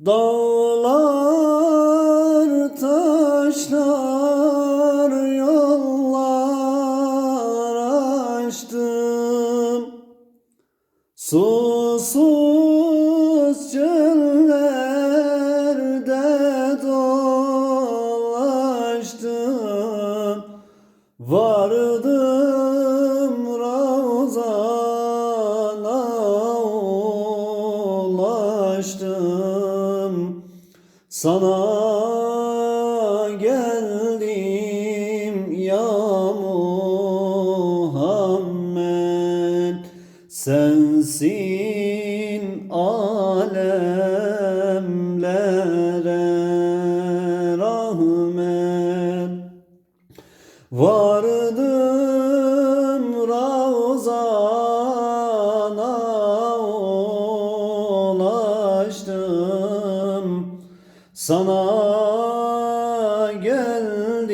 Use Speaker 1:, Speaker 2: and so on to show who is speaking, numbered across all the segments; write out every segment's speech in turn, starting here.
Speaker 1: Dağlar, taşlar, yollar açtım. Susuz çöllerde dolaştım. Vardım Sana geldim ya Muhammed. Sensin alemlere Sana geldim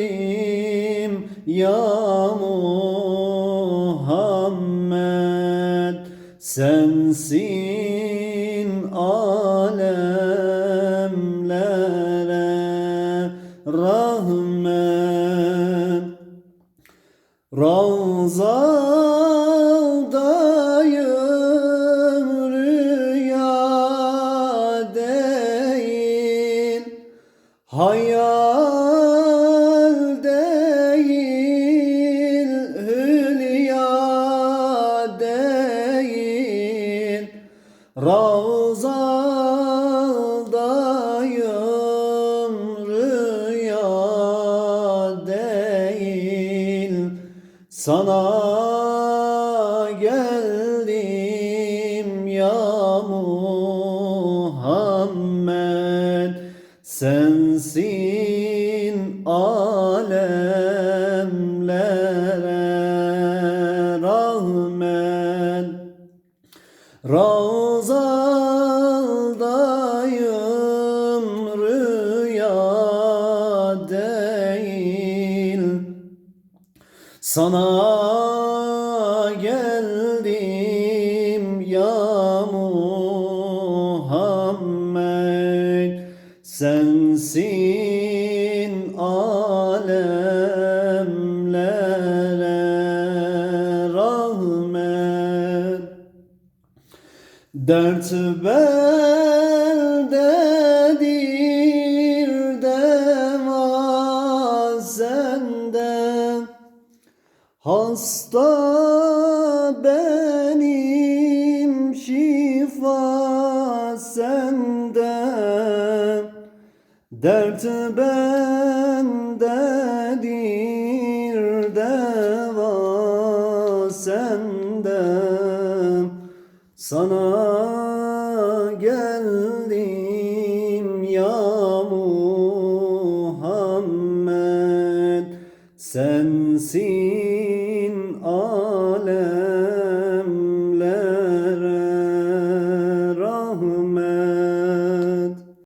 Speaker 1: ya Muhammed. Sensin alemlere rahmet. Ravzadayım Hayal değil hülya değil. Ravzadayım Sana geldim Sensin alemlere rahmet Ravzaldayım rüya değil. Sana geldim Sensin alemlere rahmet. Dert beldedir deva sende. Hasta benim şifa sende Dert bendedir deva sende. Sana geldim ya Muhammed. Sensin